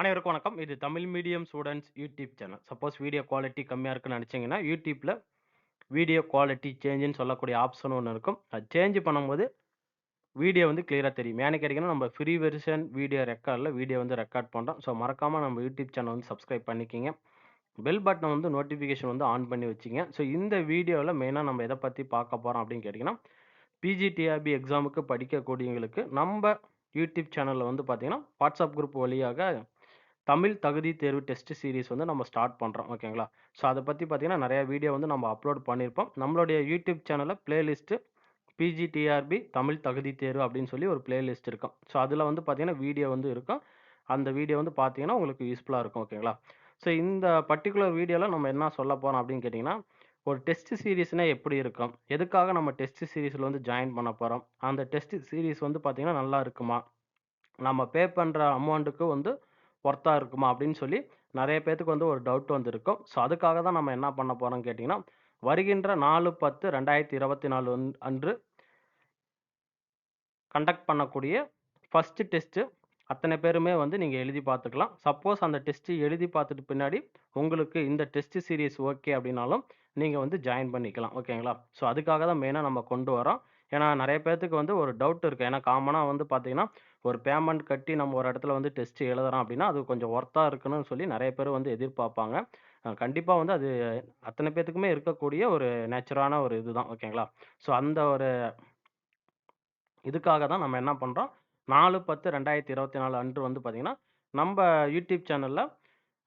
அனைவருக்கும் வணக்கம். இது Tamil medium students YouTube channel. Suppose video quality கம்மியாக இருக்குன்னு நினச்சிங்கன்னா யூடியூப்பில் வீடியோ குவாலிட்டி சேஞ்சுன்னு சொல்லக்கூடிய ஆப்ஷன் ஒன்று இருக்கும். அது சேஞ்ச் பண்ணும்போது, வீடியோ வந்து கிளியராக தெரியும். ஏன்னு கேட்டிங்கன்னா நம்ம ஃப்ரீ வெர்ஷன் வீடியோ ரெக்கார்டில் வீடியோ வந்து ரெக்கார்ட் பண்ணுறோம் ஸோ மறக்காமல் நம்ம யூடியூப் சேனல் வந்து சப்ஸ்கிரைப் பண்ணிக்கிங்க பெல் பட்டனை வந்து நோட்டிஃபிகேஷன் வந்து ஆன் பண்ணி வச்சிங்க ஸோ இந்த வீடியோவில் மெயினாக நம்ம எதை பற்றி பார்க்க போகிறோம் அப்படின்னு கேட்டீங்கன்னா, பிஜிடிஆர்பி எக்ஸாமுக்கு படிக்கக்கூடியவங்களுக்கு நம்ம யூடியூப் சேனலில் வந்து பார்த்திங்கன்னா வாட்ஸ்அப் குரூப் வழியாக தமிழ் தகுதி தேர்வு டெஸ்ட் சீரிஸ் வந்து நம்ம ஸ்டார்ட் பண்ணுறோம் ஓகேங்களா? ஸோ அதை பற்றி பார்த்தீங்கன்னா, நிறையா வீடியோ வந்து நம்ம அப்லோட் பண்ணியிருப்போம். நம்மளுடைய யூடியூப் சேனல்ல பிளேலிஸ்ட்டு பிஜிடிஆர்பி தமிழ் தகுதி தேர்வு அப்படின்னு சொல்லி ஒரு பிளேலிஸ்ட் இருக்கும். ஸோ அதில் வந்து பார்த்தீங்கன்னா, வீடியோ வந்து இருக்கும். அந்த வீடியோ வந்து பார்த்தீங்கன்னா, உங்களுக்கு யூஸ்ஃபுல்லாக இருக்கும். ஓகேங்களா? ஸோ இந்த பர்ட்டிகுலர் வீடியோவில் நம்ம என்ன சொல்ல போகிறோம் அப்படின்னு கேட்டிங்கன்னா ஒரு டெஸ்ட் சீரிஸ்னா எப்படி இருக்கும்? எதுக்காக நம்ம டெஸ்ட் சீரீஸில் வந்து ஜாயின் பண்ண போகிறோம் அந்த டெஸ்ட் சீரிஸ் வந்து பார்த்தீங்கன்னா, நல்லா இருக்குமா? நம்ம பே பண்ணுற அமௌண்ட்டுக்கு வந்து ஒர்த்தாக இருக்குமா? அப்படின்னு சொல்லி நிறைய பேத்துக்கு வந்து ஒரு டவுட் வந்துருக்கும் ஸோ அதுக்காக தான் நம்ம என்ன பண்ண போகிறோம்னு கேட்டிங்கன்னா வருகின்ற நாலு பத்து ரெண்டாயிரத்தி இருபத்தி நாலு அன்று கண்டக்ட் பண்ணக்கூடிய ஃபஸ்ட்டு டெஸ்ட்டு அத்தனை பேருமே வந்து நீங்கள் எழுதி பார்த்துக்கலாம். சப்போஸ் அந்த டெஸ்ட்டு எழுதி பார்த்துட்டு பின்னாடி, உங்களுக்கு இந்த டெஸ்ட் சீரியஸ் ஓகே அப்படின்னாலும், நீங்கள் வந்து ஜாயின் பண்ணிக்கலாம். ஓகேங்களா? ஸோ அதுக்காக தான் மெயினாக நம்ம கொண்டு வரோம். ஏன்னா நிறைய பேர்த்துக்கு வந்து ஒரு டவுட் இருக்கு. ஏன்னா காமனா வந்து பார்த்தீங்கன்னா, ஒரு பேமெண்ட் கட்டி நம்ம ஒரு இடத்துல வந்து டெஸ்ட் எழுதுறோம் அப்படின்னா, அது கொஞ்சம் ஒர்த்தா இருக்கணும்னு சொல்லி நிறைய பேர் வந்து எதிர்பார்ப்பாங்க. கண்டிப்பாக கண்டிப்பா வந்து அது அத்தனை பேத்துக்குமே இருக்கக்கூடிய ஒரு நேச்சுரான ஒரு இதுதான். ஓகேங்களா? ஸோ அந்த ஒரு இதுக்காக தான் நம்ம என்ன பண்றோம், 4/10/2024 அன்று வந்து பார்த்திங்கன்னா நம்ம யூடியூப் சேனல்ல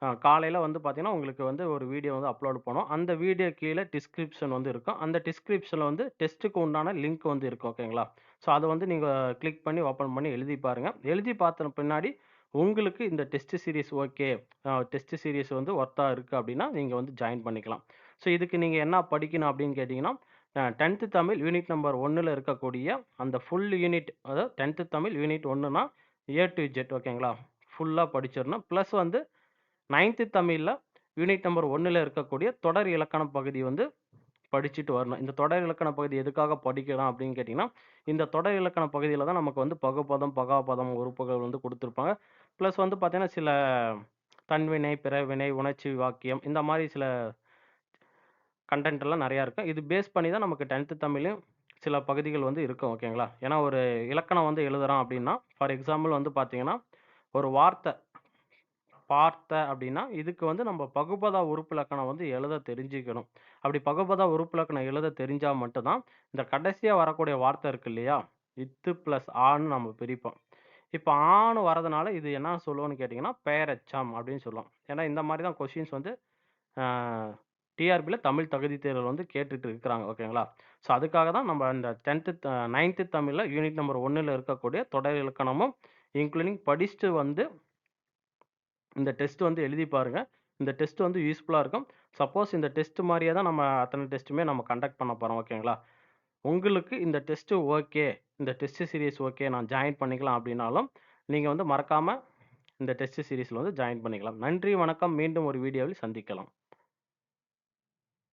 காலையில் காலையில வந்து பார்த்தீங்கன்னா, உங்களுக்கு வந்து ஒரு வீடியோ வந்து அப்லோட் பண்ணுவோம். அந்த வீடியோ கீழ டிஸ்கிரிப்ஷன் வந்து இருக்கும். அந்த டிஸ்கிரிப்ஷன்ல வந்து டெஸ்ட்டுக்கு உண்டான லிங்க் வந்து இருக்கும். ஓகேங்களா? ஸோ அத வந்து நீங்க கிளிக் பண்ணி ஓப்பன் பண்ணி எழுதி பாருங்க. எழுதி பார்த்த பின்னாடி, உங்களுக்கு இந்த test series okay. Uh test series வந்து ஒர்த்தா இருக்கு அப்படின்னா, நீங்க வந்து ஜாயின் பண்ணிக்கலாம். ஸோ இதுக்கு நீங்க என்ன படிக்கணும் அப்படின்னு கேட்டீங்கன்னா, அ 10த் தமிழ் யூனிட் நம்பர் 1ல இருக்கக்கூடிய அந்த ஃபுல் யூனிட் அதாவது 10த் தமிழ் யூனிட் 1னா ஏ டூ இசட் ஓகேங்களா? ஃபுல்லா படிச்சிரணும். பிளஸ் வந்து நைன்த்து தமிழில் யூனிட் நம்பர் ஒன்றில் இருக்கக்கூடிய தொடர் இலக்கண பகுதி வந்து படிச்சுட்டு வரணும். இந்த தொடர் இலக்கண பகுதி எதுக்காக படிக்கலாம் அப்படின்னு கேட்டிங்கன்னா இந்த தொடர் இலக்கண பகுதியில் தான் நமக்கு வந்து பகுபதம், பகாபதம் உறுப்புகள் வந்து கொடுத்துருப்பாங்க ப்ளஸ் வந்து பார்த்தீங்கன்னா, சில தன்வினை, பிறவினை, உணர்ச்சி வாக்கியம் இந்த மாதிரி சில கன்டென்ட் எல்லாம் நிறையா இருக்கும். இது பேஸ் பண்ணி தான் நமக்கு டென்த்து தமிழும் சில பகுதிகள் வந்து இருக்கும். ஓகேங்களா? ஏன்னா ஒரு இலக்கணம் வந்து எழுதுகிறோம் அப்படின்னா, ஃபார் எக்ஸாம்பிள் வந்து பார்த்தீங்கன்னா, ஒரு வார்த்தை பார்த்த அப்படின்னா, இதுக்கு வந்து நம்ம பகுபதா உறுப்பிலக்கணம் வந்து எழுத தெரிஞ்சுக்கணும். அப்படி பகுபதா உறுப்பிலக்கணம் எழுத தெரிஞ்சால் மட்டும்தான் இந்த கடைசியாக வரக்கூடிய வார்த்தை இருக்கு இல்லையா? இத்து ப்ளஸ் ஆன்னு நம்ம பிரிப்போம். இப்போ ஆணு வரதுனால இது என்ன சொல்லுவோம்னு கேட்டிங்கன்னா பேரச்சம் அப்படின்னு சொல்லுவோம். ஏன்னா இந்த மாதிரி தான் கொஸ்டின்ஸ் வந்து டிஆர்பியில் தமிழ் தகுதி தேர்தல் வந்து கேட்டுட்டு இருக்கிறாங்க. ஓகேங்களா? ஸோ அதுக்காக தான் நம்ம இந்த டென்த்து நைன்த்து தமிழில் யூனிட் நம்பர் ஒன்றில் இருக்கக்கூடிய தொடர் இலக்கணமும், இன்க்ளூடிங் படிச்சுட்டு வந்து இந்த டெஸ்ட் வந்து எழுதி பாருங்கள் இந்த டெஸ்ட் வந்து யூஸ்ஃபுல்லாக இருக்கும். சப்போஸ் இந்த டெஸ்ட் மாதிரியே தான் நம்ம அத்தனை டெஸ்ட்டுமே நம்ம கண்டக்ட் பண்ண போகிறோம் ஓகேங்களா? உங்களுக்கு இந்த டெஸ்ட்டு ஓகே. இந்த டெஸ்ட்டு சீரீஸ் ஓகே. நான் ஜாயின் பண்ணிக்கலாம் அப்படின்னாலும், நீங்கள் வந்து மறக்காமல் இந்த டெஸ்ட் சீரீஸில் வந்து ஜாயின் பண்ணிக்கலாம். நன்றி, வணக்கம். மீண்டும் ஒரு வீடியோவில் சந்திக்கலாம்.